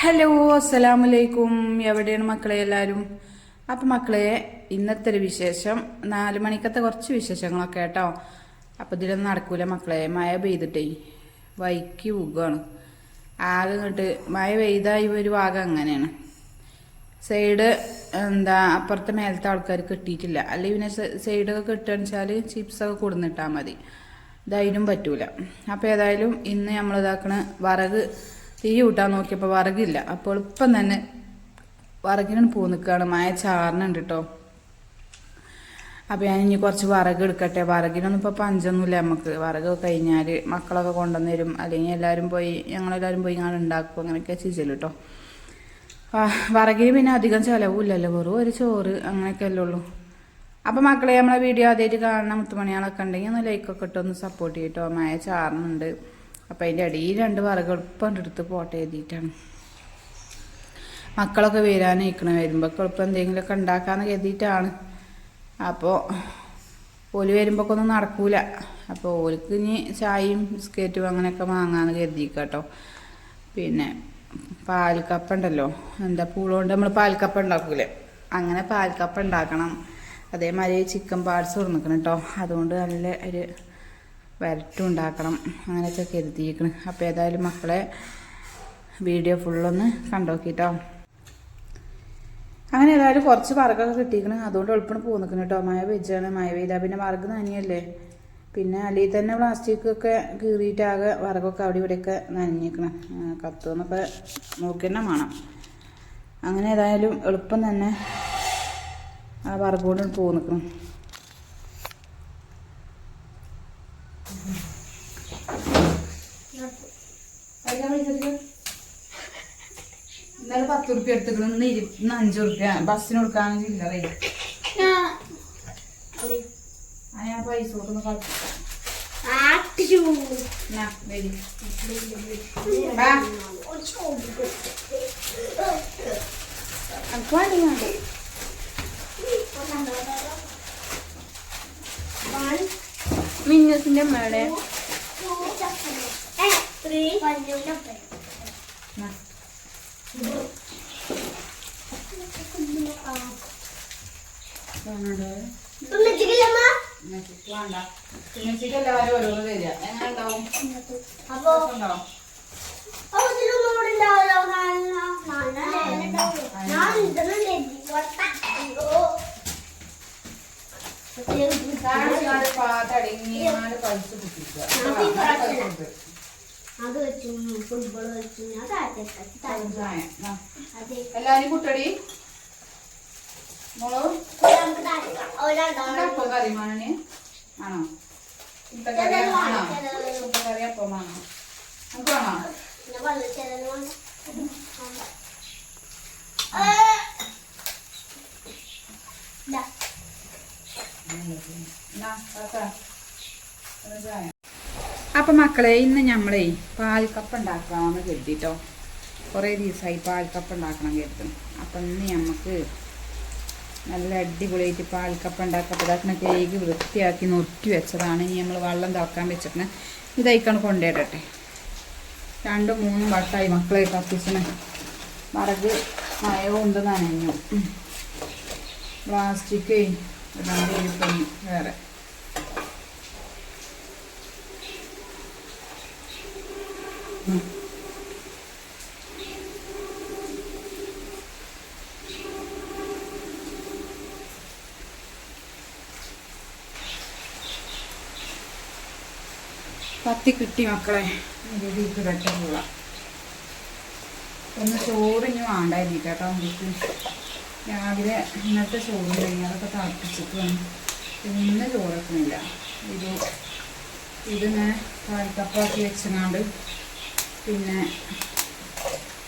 Hello അസ്സലാമലൈക്കും എവിടെയാണ് മക്കളെ എല്ലാവരും അപ്പം മക്കളെ ഇന്നത്തെ ഒരു വിശേഷം. നാല് മണിക്കത്തെ കുറച്ച് വിശേഷങ്ങളൊക്കെ കേട്ടോ. അപ്പം ഇതിലൊന്നും നടക്കൂല മക്കളെ. മഴ പെയ്തിട്ടേ വൈക്ക് പോകുകയാണ് ആകെ ഇങ്ങോട്ട് മഴ പെയ്തായി ഒരു ഭാഗം അങ്ങനെയാണ്. സൈഡ് എന്താ അപ്പുറത്തെ മേലത്തെ ആൾക്കാർ കിട്ടിയിട്ടില്ല. അല്ലെങ്കിൽ പിന്നെ സൈഡൊക്കെ കിട്ടുകയെന്ന് വെച്ചാൽ ചിപ്സൊക്കെ കൊടുന്നിട്ടാൽ മതി. ഇതായാലും പറ്റൂല. അപ്പോൾ ഏതായാലും ഇന്ന് നമ്മൾ ഇതാക്കണ വറക് തീ കൂട്ടാൻ നോക്കിയപ്പോൾ വറകില്ല. അപ്പോൾ ഇപ്പം തന്നെ വറകിനാണ് പൂ നിൽക്കുകയാണ് മായ ചാറിനുണ്ട് കേട്ടോ അപ്പോൾ ഞാൻ ഇനി കുറച്ച് വറക് എടുക്കട്ടെ. വറകിനൊന്നും ഇപ്പോൾ പഞ്ചൊന്നുമില്ല നമുക്ക്. വറക് കഴിഞ്ഞാൽ മക്കളൊക്കെ കൊണ്ടുവന്ന് തരും അല്ലെങ്കിൽ എല്ലാവരും പോയി ഞങ്ങളെല്ലാവരും പോയി ഞങ്ങൾ ഉണ്ടാക്കും. അങ്ങനെയൊക്കെ ചെയ്യലു കേട്ടോ വറകിന് പിന്നെ അധികം ചിലവില്ലല്ലോ വെറും ഒരു ചോറ് അങ്ങനെയൊക്കെ അല്ലേ ഉള്ളൂ. അപ്പോൾ മക്കളെ നമ്മളെ വീഡിയോ ആദ്യമായിട്ട് കാണണം മുത്തുമണികളൊക്കെ ഉണ്ടെങ്കിൽ ഒന്ന് ലൈക്കൊക്കെ ഇട്ടൊന്ന് സപ്പോർട്ട് ചെയ്യട്ടോ മായ ചാറുന്നുണ്ട് അപ്പം അതിന്റെ അടിയിൽ രണ്ട് വറകൾ എളുപ്പം എടുത്ത് പോട്ടെ എഴുതിയിട്ടാണ്. മക്കളൊക്കെ വരാനിരിക്കണം വരുമ്പോൾ എളുപ്പം എന്തെങ്കിലുമൊക്കെ ഉണ്ടാക്കാമെന്ന് കരുതിയിട്ടാണ്. അപ്പോൾ ഓൽ വരുമ്പോൾ ഒന്നും നടക്കൂല. അപ്പോൾ ഓൽക്ക് ഇനി ചായയും ബിസ്ക്കറ്റും അങ്ങനെയൊക്കെ വാങ്ങാമെന്ന് കരുതിയിക്കാട്ടോ. പിന്നെ പാൽക്കപ്പ ഉണ്ടല്ലോ എന്താ പൂളുകൊണ്ട് നമ്മൾ പാൽക്കപ്പ ഉണ്ടാക്കൂലേ? അങ്ങനെ പാൽക്കപ്പ ഉണ്ടാക്കണം. അതേമാതിരി ചിക്കൻ പാർട്സ് തുറന്നിക്കണം കേട്ടോ അതുകൊണ്ട് നല്ല ഒരു വരട്ടും ഉണ്ടാക്കണം അങ്ങനെയൊക്കെ കരുതിയിരിക്കണം. അപ്പോൾ ഏതായാലും മക്കളെ വീഡിയോ ഫുള്ളൊന്ന് കണ്ടോക്കിട്ടോ. അങ്ങനെ ഏതായാലും കുറച്ച് വർഗമൊക്കെ കിട്ടിയിരിക്കണം. അതുകൊണ്ട് എളുപ്പം പൂ നിൽക്കണം കേട്ടോ. മഴ വെച്ചാണ് മഴ പെയ്താൽ പിന്നെ വറക് നനയല്ലേ? പിന്നെ അല്ലെങ്കിൽ തന്നെ പ്ലാസ്റ്റിക്കൊക്കെ കീറിയിട്ടാകെ വർഗമൊക്കെ അവിടെ ഇവിടെയൊക്കെ നനഞ്ഞിരിക്കണം. കത്തുന്നൊക്കെ നോക്കി തന്നെ വേണം. അങ്ങനെ ഏതായാലും എളുപ്പം തന്നെ ആ വറകോട് പൂ ഇന്നലെ പത്ത് റുപ്യ എടുത്തിക്കണം ഇന്ന് ഇരു ഇന്ന് അഞ്ച് റുപ്യ ബസ്സിന് കൊടുക്കാൻ ചില്ലറേ ഞാൻ പൈസ കൊടുക്കുന്ന? മിന്നൂസിന്റെ മേടെ എന്നാ. വേണ്ടേ? ഉമ്മച്ചിക്ക് വേണ്ട. ഉമ്മച്ചിക്ക് എല്ലാവരും ഓരോന്ന് തരിക. എങ്ങനെ ഉണ്ടാവും? രസമുണ്ടാവും? കാണിച്ചാൽ പാത്തടങ്ങി നാല് പൈസ കുത്തിക്കുക. അങ്ങനെ പൈസ കൊടുത്ത്. അത് വെച്ചു ഫുട്ബോൾ വെച്ചു ഞാൻ. എല്ലാരും കുട്ടടി അപ്പം കറി മാണി ആണോ? മുട്ടക്കറി ആണോ മുട്ടക്കറി അപ്പം ആണോ? നമുക്ക് വേണോ? എന്നാ, താത്ത. ഒരു ചായ. അപ്പൊ മക്കളെ ഇന്ന് ഞമ്മളേ പാൽക്കപ്പ് ഉണ്ടാക്കാമെന്ന് കരുതിട്ടോ. കുറേ ദിവസമായി പാൽക്കപ്പ് ഉണ്ടാക്കണം കരുതും അപ്പം ഇന്ന് നമുക്ക് നല്ല അടിപൊളിയായിട്ട് ഇപ്പോൾ ഉണ്ടാക്കപ്പോൾ ഇതാക്കണ കേക്ക് വൃത്തിയാക്കി നുറുക്കി വെച്ചതാണ്. ഇനി നമ്മൾ വെള്ളം തിളക്കാൻ വെച്ചിട്ടുണ്ട് ഇതായിക്കാണ് കൊണ്ടുവരട്ടെ. രണ്ടും മൂന്നും വട്ടായി മക്കളെ കത്തിച്ചിന്. വറക് മയവും ഉണ്ട് നനഞ്ഞു പ്ലാസ്റ്റിക് വേറെ. ഉം. കത്തി കിട്ടി മക്കളെ. ഇതിലേക്ക് ഒന്ന് ചോറിഞ്ഞ് വേണ്ടായിരുന്നു കേട്ടോ നമുക്ക് രാവിലെ ഇന്നത്തെ ചോറ് കഴിഞ്ഞ് അതൊക്കെ തിളപ്പിച്ചിട്ട് ഇന്ന് ചോറൊക്കുന്നില്ല ഇത് ഇതിനെ പാൽക്കപ്പാക്കി വെച്ചങ്ങാണ്ട് പിന്നെ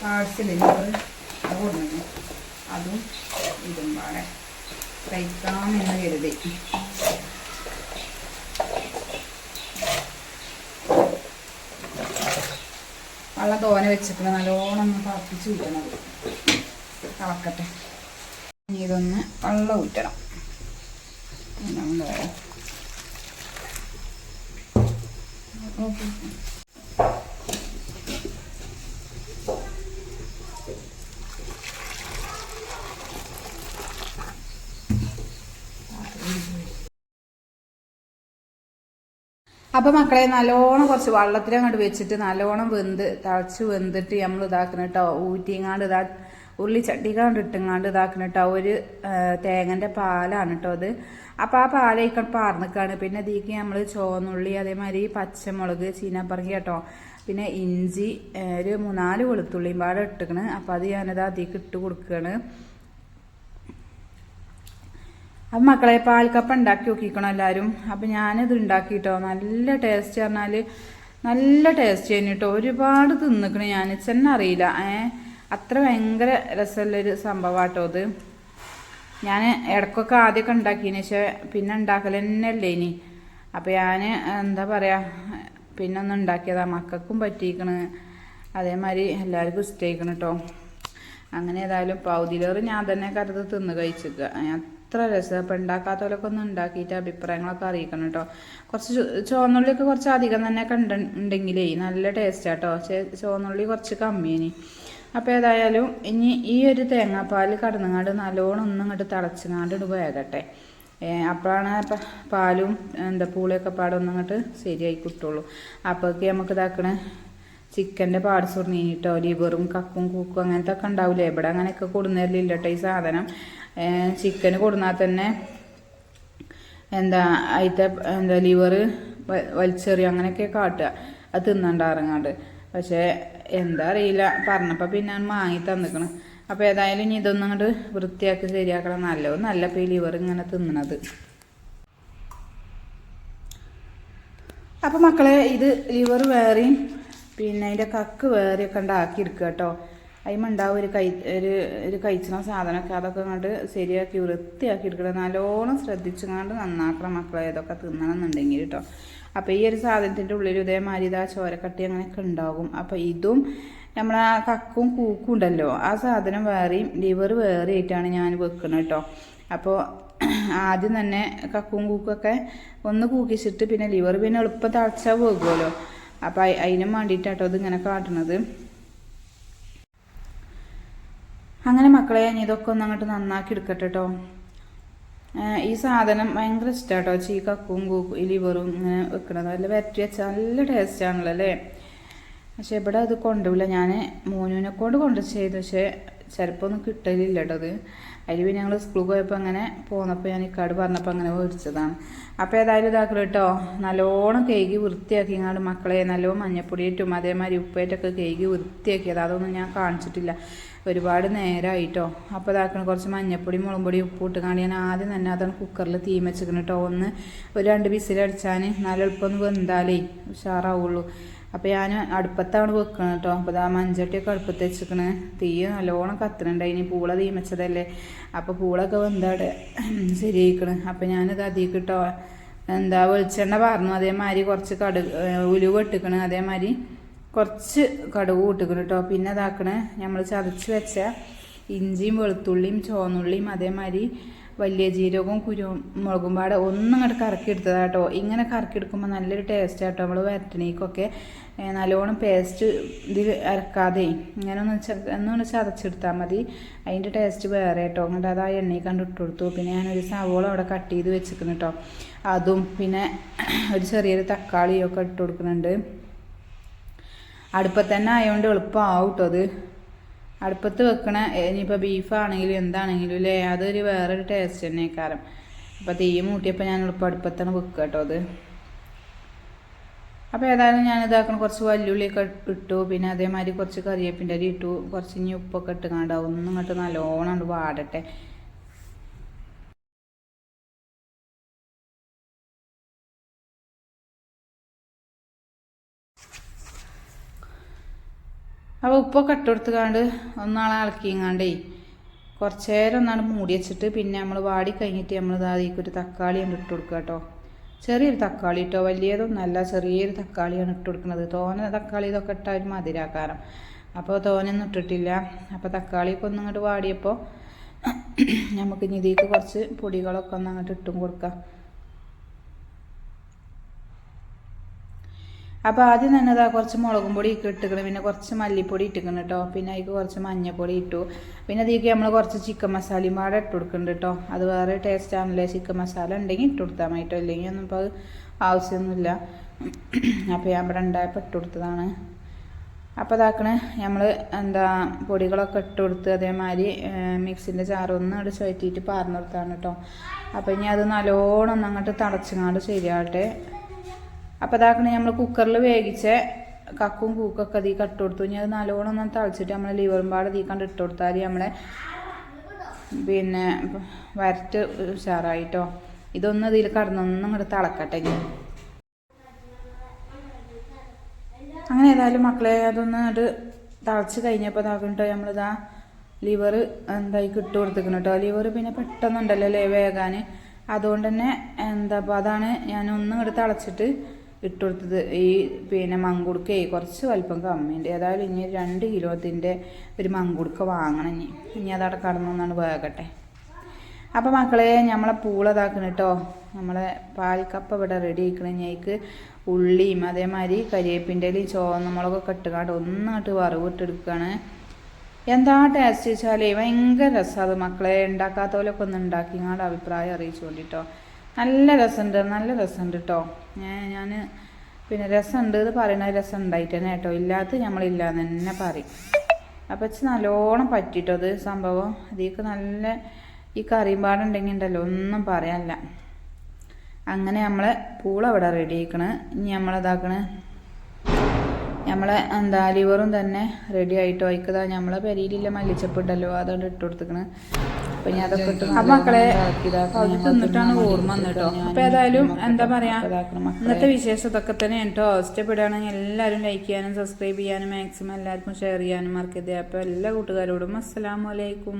പാഴ്സൽ ചോറ് അത് കൊണ്ടുവന്നു. അതും ഇതും പാടെ. കഴിക്കാമെന്ന് കരുതി. വെള്ളം തോന വെച്ചിട്ട് നല്ലോണം ഒന്ന് തിളപ്പിച്ച് വിടണം തിളക്കട്ടെ ഇനി ഇതൊന്ന് വെള്ളം ഊറ്റണം പിന്നെ. നോക്ക്. അപ്പൊ മക്കളെ നല്ലോണം കുറച്ച് വെള്ളത്തിൽ അങ്ങോട്ട് വെച്ചിട്ട് നല്ലോണം വെന്ത് തളച്ച് വെന്തിട്ട് നമ്മൾ ഇതാക്കണം കേട്ടോ ഊറ്റിങ്ങാണ്ട് ഇതാ ഉള്ളി ചട്ടിക്കാണ്ട് ഇട്ടുങ്ങാണ്ട് ഇതാക്കണം കേട്ടോ ഒരു തേങ്ങന്റെ പാലാണ് കേട്ടോ അത്. അപ്പം ആ പാലയിക്കാൻ പാർന്നിക്കാണ്. പിന്നെ ഇതിക്ക് നമ്മൾ ചോന്നുള്ളി അതേമാതിരി പച്ചമുളക് ചീനപ്പറങ്ങി കേട്ടോ പിന്നെ ഇഞ്ചി ഒരു മൂന്നാൽ വെളുത്തുള്ളിയും പാടെ ഇട്ടുക്കണ്. അപ്പം അത് ഞാനത് അതിലേക്ക് ഇട്ട് കൊടുക്കുകയാണ് അപ്പം മക്കളെ പാൽക്കപ്പ ഉണ്ടാക്കി നോക്കിക്കണം എല്ലാവരും അപ്പം ഞാനിത് ഉണ്ടാക്കിയിട്ടോ നല്ല ടേസ്റ്റ് പറഞ്ഞാൽ നല്ല ടേസ്റ്റ് കേട്ടോ. ഒരുപാട് തിന്നിക്കണ് ഞാൻ. ചെന്നെ അറിയില്ല. ഏ? അത്ര ഭയങ്കര രസമുള്ളൊരു സംഭവമാട്ടോ അത് ഞാൻ ഇടക്കൊക്കെ ആദ്യമൊക്കെ ഉണ്ടാക്കിയതിന് പക്ഷേ പിന്നെ ഉണ്ടാക്കൽ തന്നെ അല്ലേ ഇനി അപ്പം ഞാൻ എന്താ പറയുക പിന്നെ ഒന്ന് ഉണ്ടാക്കിയതാ. മക്കൾക്കും പറ്റിയിരിക്കണ് അതേമാതിരി എല്ലാവർക്കും ഇഷ്ടമായിക്കണം കേട്ടോ. അങ്ങനെ ഏതായാലും പൗതിലേറ് ഞാൻ തന്നെ കരുത് തിന്ന് കഴിച്ചിക്കുക അത്ര രസം. അപ്പം ഉണ്ടാക്കാത്തവരൊക്കെ ഒന്ന് ഉണ്ടാക്കിയിട്ട് അഭിപ്രായങ്ങളൊക്കെ അറിയിക്കണം കേട്ടോ കുറച്ച് ചുവന്നുള്ളിയൊക്കെ കുറച്ച് അധികം തന്നെ കണ്ടിട്ടുണ്ടെങ്കിലേ നല്ല ടേസ്റ്റ് ടേസ്റ്റാട്ടോ ചുവന്നുള്ളി കുറച്ച് കമ്മിയേനി. അപ്പോൾ ഏതായാലും ഇനി ഈ ഒരു തേങ്ങാപ്പാൽ കടന്നങ്ങാട് നല്ലോണം ഒന്നും ഇങ്ങോട്ട് തിളച്ചങ്ങാണ്ട് ഇട്ട് വേകട്ടെ. അപ്പോഴാണ് പാലും എന്താ പൂളിയൊക്കെ പാടെ ഒന്നും ഇങ്ങോട്ട് ശരിയായി കിട്ടുള്ളൂ. അപ്പോഴേക്ക് നമുക്ക് ഇതാക്കണേ ചിക്കന്റെ പാട് സുറിഞ്ഞിട്ടോ ലിവറും കക്കും കൂക്കും അങ്ങനത്തെ ഒക്കെ ഉണ്ടാവില്ലേ ഇവിടെ അങ്ങനെയൊക്കെ കൊടുന്നേരില്ല ഈ സാധനം. ചിക്കന് കൊടുന്നാൽ തന്നെ എന്താ അതിന്റെ എന്താ ലിവർ വലിച്ചെറിയ അങ്ങനെയൊക്കെ കാട്ടുക. അത് തിന്നണ്ടാറങ്ങാണ്ട് പക്ഷേ എന്താ അറിയില്ല. പറഞ്ഞപ്പോൾ പിന്നെ വാങ്ങി തന്നിക്കണ്. അപ്പോൾ ഏതായാലും ഇനി ഇതൊന്നും അങ്ങോട്ട് വൃത്തിയാക്കി ശരിയാക്കണം. നല്ലത് നല്ല ഇപ്പോൾ ഈ ലിവർ ഇങ്ങനെ തിന്നണത്. അപ്പോൾ മക്കളെ ഇത് ലിവർ വേറെയും പിന്നെ അതിന്റെ കക്ക് വേറെയൊക്കെ ഉണ്ടാക്കി എടുക്കുക കേട്ടോ അതിമുണ്ടാവും ഒരു കൈ ഒരു ഒരു കഴിച്ചണ സാധനമൊക്കെ. അതൊക്കെ അങ്ങോട്ട് ശരിയാക്കി വൃത്തിയാക്കി എടുക്കണം നല്ലോണം ശ്രദ്ധിച്ചുകൊണ്ട് നന്നാക്കണം മക്കളെ. ഇതൊക്കെ തിന്നണം എന്നുണ്ടെങ്കിൽ കേട്ടോ. അപ്പോൾ ഈ ഒരു സാധനത്തിന്റെ ഉള്ളിൽ ഇതേമാതിരി ഇതാ ചോരക്കട്ടി അങ്ങനെയൊക്കെ ഉണ്ടാകും. അപ്പോൾ ഇതും നമ്മളെ ആ കക്കും കൂക്കും ഉണ്ടല്ലോ. ആ സാധനം വേറെയും ലിവർ വേറെ ആയിട്ടാണ് ഞാൻ വെക്കുന്നത് കേട്ടോ. അപ്പോൾ ആദ്യം തന്നെ കക്കും കൂക്കൊക്കെ ഒന്ന് കൂക്കിച്ചിട്ട് പിന്നെ ലിവർ പിന്നെ എളുപ്പം തളച്ചാൽ പോകുമല്ലോ അപ്പോൾ അതിനും വേണ്ടിയിട്ടാട്ടോ ഇങ്ങനെ കാട്ടണത്. അങ്ങനെ മക്കളെ ഞാൻ ഇതൊക്കെ ഒന്ന് അങ്ങോട്ട് നന്നാക്കി എടുക്കട്ടെ കേട്ടോ ഈ സാധനം ഭയങ്കര ഇഷ്ടമാട്ടോ ചീ കക്കും കൂക്കും ലിവറും ഇങ്ങനെ വെക്കണത്. നല്ല വരട്ടി വെച്ചാൽ നല്ല ടേസ്റ്റ് ആണല്ലോ അല്ലേ? പക്ഷെ ഇവിടെ അത് കൊണ്ടുപോയില്ല ഞാൻ മോനുവിനെ കൊണ്ട് കൊണ്ട് ചെയ്തു. പക്ഷെ ചിലപ്പോൾ ഒന്നും കിട്ടലില്ല കേട്ടോ അത്. അതിൽ പിന്നെ ഞങ്ങൾ സ്കൂളിൽ പോയപ്പോൾ അങ്ങനെ പോന്നപ്പോൾ ഞാൻ ഇക്കാട് പറഞ്ഞപ്പോൾ അങ്ങനെ മേടിച്ചതാണ്. അപ്പോൾ ഏതായാലും ഇതാക്കണം കേട്ടോ നല്ലോണം കേക്ക് വൃത്തിയാക്കി ഇങ്ങാണ്ട് മക്കളെ നല്ലോണം മഞ്ഞപ്പൊടിയിട്ടും അതേമാതിരി ഉപ്പേറ്റൊക്കെ കേക്ക് വൃത്തിയാക്കിയത്. അതൊന്നും ഞാൻ കാണിച്ചിട്ടില്ല. ഒരുപാട് നേരമായിട്ടോ അപ്പോൾ ഇതാക്കണം കുറച്ച് മഞ്ഞപ്പൊടി മുളകും പൊടി ഉപ്പ് ഇട്ടുകാണ്ട് ഞാൻ ആദ്യം തന്നെ അതാണ് കുക്കറിൽ തീമച്ചിക്കണം കേട്ടോ ഒന്ന് ഒരു രണ്ട് വിസിലടിച്ചാൽ നല്ല എളുപ്പം ഒന്ന് വെന്താലേ ഉഷാറാവുള്ളൂ. അപ്പോൾ ഞാൻ അടുപ്പത്താണ് വെക്കണം കേട്ടോ അപ്പോൾ ആ മഞ്ചട്ടിയൊക്കെ അടുപ്പത്ത് വെച്ചിരിക്കണ്. തീ നല്ലോണം കത്തുന്നുണ്ട് ഇനി പൂള തീമച്ചതല്ലേ അപ്പോൾ പൂളൊക്കെ വെന്താട് ശരിയായിക്കണ്. അപ്പോൾ ഞാനിത് അതിൽ കിട്ടോ എന്താ വെളിച്ചെണ്ണ പറഞ്ഞു അതേമാതിരി കുറച്ച് കടു ഉലുവ ഇട്ടിക്കണ്. അതേമാതിരി കുറച്ച് കടുക് കൂട്ടിക്കണം കേട്ടോ പിന്നെ ഇതാക്കണേ നമ്മൾ ചതച്ച് വെച്ച ഇഞ്ചിയും വെളുത്തുള്ളിയും ചുവന്നുള്ളിയും അതേമാതിരി വലിയ ജീരകവും കുരുമുളകും പാടെ ഒന്നും ഇങ്ങോട്ട് കറക്കി കേട്ടോ ഇങ്ങനെ കറക്കി എടുക്കുമ്പോൾ നല്ലൊരു ടേസ്റ്റ് കേട്ടോ നമ്മൾ വരട്ടണേക്കൊക്കെ നല്ലോണം പേസ്റ്റ് ഇതിൽ അരക്കാതെ ഇങ്ങനെ ഒന്ന് ഒന്നൊന്ന് ചതച്ചെടുത്താൽ മതി. അതിന്റെ ടേസ്റ്റ് വേറെ കേട്ടോ എന്നിട്ട് അത് ആ എണ്ണയിൽ കണ്ട് ഇട്ട് കൊടുത്തു പിന്നെ ഞാനൊരു സവോള അവിടെ കട്ട് ചെയ്ത് വെച്ചിരിക്കുന്നു കേട്ടോ അതും പിന്നെ ഒരു ചെറിയൊരു തക്കാളിയൊക്കെ ഇട്ട് കൊടുക്കുന്നുണ്ട് അടുപ്പത്ത് തന്നെ ആയതുകൊണ്ട് എളുപ്പമാവും കേട്ടോ അത്. അടുപ്പത്ത് വെക്കണ ഇനിയിപ്പോൾ ബീഫാണെങ്കിലും എന്താണെങ്കിലും അല്ലേ അതൊരു വേറൊരു ടേസ്റ്റ് തന്നെ കാരം അപ്പോൾ തീ മൂട്ടിയപ്പോൾ ഞാൻ എളുപ്പം അടുപ്പത്താണ് വെക്കുക കേട്ടോ അത്. അപ്പോൾ ഏതായാലും ഞാൻ ഇതാക്കണം കുറച്ച് വല്ലുള്ളിയൊക്കെ ഇട്ടു. പിന്നെ അതേമാതിരി കുറച്ച് കറിവേപ്പിന്റെ അരി ഇട്ടു. കുറച്ച് ഇനി ഉപ്പൊക്കെ ഇട്ട് കണ്ടാവും ഒന്നും ഇങ്ങോട്ട് നല്ലോണം വാടട്ടെ. അപ്പോൾ ഉപ്പൊക്കെ ഇട്ട് കൊടുത്തുകാണ്ട് ഒന്നാളെ ഇളക്കിങ്ങാണ്ടേ കുറച്ച് നേരം ഒന്നാണ് മൂടി വെച്ചിട്ട് പിന്നെ നമ്മൾ വാടി കഴിഞ്ഞിട്ട് നമ്മൾ ഇതാദ്യം ഒരു തക്കാളി ഉണ്ട് ഇട്ട് കൊടുക്കുക കേട്ടോ. ചെറിയൊരു തക്കാളി കേട്ടോ. വലിയതൊന്നല്ല ചെറിയൊരു തക്കാളിയാണ് ഇട്ട് കൊടുക്കുന്നത്. തോന തക്കാളി ഇതൊക്കെ ഇട്ടാൽ ഒരു മധുരാക്കാരം അപ്പോൾ തോനൊന്നും ഇട്ടിട്ടില്ല. അപ്പോൾ തക്കാളിയൊക്കെ ഒന്ന് അങ്ങോട്ട് വാടിയപ്പോൾ നമുക്ക് ഇനി ഇതിലേക്ക് കുറച്ച് പൊടികളൊക്കെ ഒന്ന് അങ്ങോട്ട് ഇട്ടും കൊടുക്കാം. അപ്പോൾ ആദ്യം തന്നെ ഇതാ കുറച്ച് മുളകും പൊടി ഇട്ടിക്കണം. പിന്നെ കുറച്ച് മല്ലിപ്പൊടി ഇട്ടിക്കണം കേട്ടോ പിന്നെ അതിൽ കുറച്ച് മഞ്ഞൾപ്പൊടി ഇട്ടു. പിന്നെ അതിലേക്ക് നമ്മൾ കുറച്ച് ചിക്കൻ മസാലയും പാടെ ഇട്ട് കൊടുക്കുന്നുണ്ട് കേട്ടോ അത് വേറെ ടേസ്റ്റ് ആണല്ലേ. ചിക്കൻ മസാല ഉണ്ടെങ്കിൽ ഇട്ട് കൊടുത്താൽ മതി കേട്ടോ ഇല്ലെങ്കിൽ ഒന്നും ഇപ്പോൾ ആവശ്യമൊന്നുമില്ല അപ്പോൾ ഞാൻ ഇവിടെ ഉണ്ടായപ്പോൾ ഇട്ട് കൊടുത്തതാണ്. അപ്പോൾ ഇതാക്കണേ. നമ്മൾ എന്താ പൊടികളൊക്കെ ഇട്ട് കൊടുത്ത് അതേമാതിരി മിക്സിന്റെ ചാറൊന്നും അവിടെ ചുഴറ്റിയിട്ട് പാർന്നു കൊടുത്താണ് കേട്ടോ അപ്പോൾ ഇനി അത് നല്ലോണം അങ്ങോട്ട് തടച്ചങ്ങാണ്ട് ശരിയാവട്ടെ. അപ്പോൾ അതാക്കണേ നമ്മൾ കുക്കറിൽ വേവിച്ച കക്കും കൂക്കൊക്കെ അതിൽ കട്ട് കൊടുത്തു. ഇനി അത് നല്ലോണം ഒന്ന് തളിച്ചിട്ട് നമ്മൾ ലിവറും പാടെ തീ കണ്ട് ഇട്ട് കൊടുത്താൽ നമ്മളെ. പിന്നെ വരട്ട് ഉഷാറായിട്ടോ. ഇതൊന്നും ഇതിൽ കടന്നൊന്നും ഇങ്ങോട്ട് തിളക്കട്ടെ അങ്ങനെ ഏതായാലും മക്കളെ അതൊന്ന് അത് തിളച്ച് കഴിഞ്ഞപ്പോൾ ഇതാക്കട്ടോ നമ്മളിതാ ലിവർ എന്തായി ഇട്ട് കൊടുത്തിക്കണം കേട്ടോ ലിവർ പിന്നെ പെട്ടെന്നുണ്ടല്ലോ അല്ലേ വേകാൻ അതുകൊണ്ട് തന്നെ എന്താ അപ്പോൾ അതാണ് ഞാൻ ഒന്നും ഇങ്ങോട്ട് തിളച്ചിട്ട് ഇട്ട് കൊടുത്തത് ഈ പിന്നെ മങ്കുടുക്കേ കുറച്ച് വലിപ്പം കമ്മിയുണ്ട് ഏതായാലും ഇനി രണ്ട് കിലോത്തിന്റെ ഒരു മങ്കുടുക്ക വാങ്ങണം ഇനി. ഇനി അതവിടെ കടന്നൊന്നാണ് വേകട്ടെ അപ്പോൾ മക്കളെ നമ്മളെ പൂളതാക്കണം കേട്ടോ നമ്മളെ പാൽക്കപ്പ ഇവിടെ റെഡി ആക്കണം അതിക്ക് ഉള്ളിയും അതേമാതിരി കരിവേപ്പിന്റെ ചുവന്ന മുളകൊക്കെ ഇട്ടുകാണ്ട് ഒന്നിട്ട് വറവിട്ടെടുക്കുകയാണ് എന്താ ടേസ്റ്റ് വെച്ചാലേ ഭയങ്കര രസമാണ് മക്കളെ. ഉണ്ടാക്കാത്തവരൊക്കെ ഒന്ന് ഉണ്ടാക്കിങ്ങാണ്ട് അഭിപ്രായം അറിയിച്ചു കൊണ്ടിട്ടോ നല്ല രസമുണ്ട് നല്ല രസമുണ്ട് കേട്ടോ ഞാൻ ഞാൻ പിന്നെ രസമുണ്ട് എന്ന് പറയണ രസം ഉണ്ടായിട്ട് തന്നെ കേട്ടോ ഇല്ലാത്ത നമ്മളില്ലാന്ന് തന്നെ പറയും. അപ്പം വെച്ച് നല്ലോണം പറ്റിട്ടോ അത് സംഭവം? ഇതിക്ക് നല്ല ഈ കറിയും പാടുണ്ടെങ്കിൽ ഉണ്ടല്ലോ ഒന്നും പറയാനില്ല. അങ്ങനെ നമ്മളെ പൂള ഇവിടെ റെഡി ആക്കണ് ഇനി നമ്മളിതാക്കണ് നമ്മളെ എന്താ ലിവറും തന്നെ റെഡി ആയിട്ടോ അയക്കതാ നമ്മളെ പെരീലില്ല മല്ലിച്ചപ്പ് ഉണ്ടല്ലോ അതുകൊണ്ട് ഇട്ട് കൊടുത്തിക്കണ് അപ്പൊ ഞാൻ അതൊക്കെ ഇട്ട് മക്കളെ, അത് തിന്നിട്ടാണ് ഓർമ്മ വന്നിട്ടോ അപ്പൊ ഏതായാലും എന്താ പറയാ ഇന്നത്തെ വിശേഷം ഇതൊക്കെ തന്നെ കേട്ടോ. ഇഷ്ടപ്പെടുകയാണെങ്കിൽ എല്ലാവരും ലൈക്ക് ചെയ്യാനും സബ്സ്ക്രൈബ് ചെയ്യാനും മാക്സിമം എല്ലാവർക്കും ഷെയർ ചെയ്യാനും മറക്കരുത്. അപ്പൊ എല്ലാ കൂട്ടുകാരോടും അസ്സലാമലൈക്കും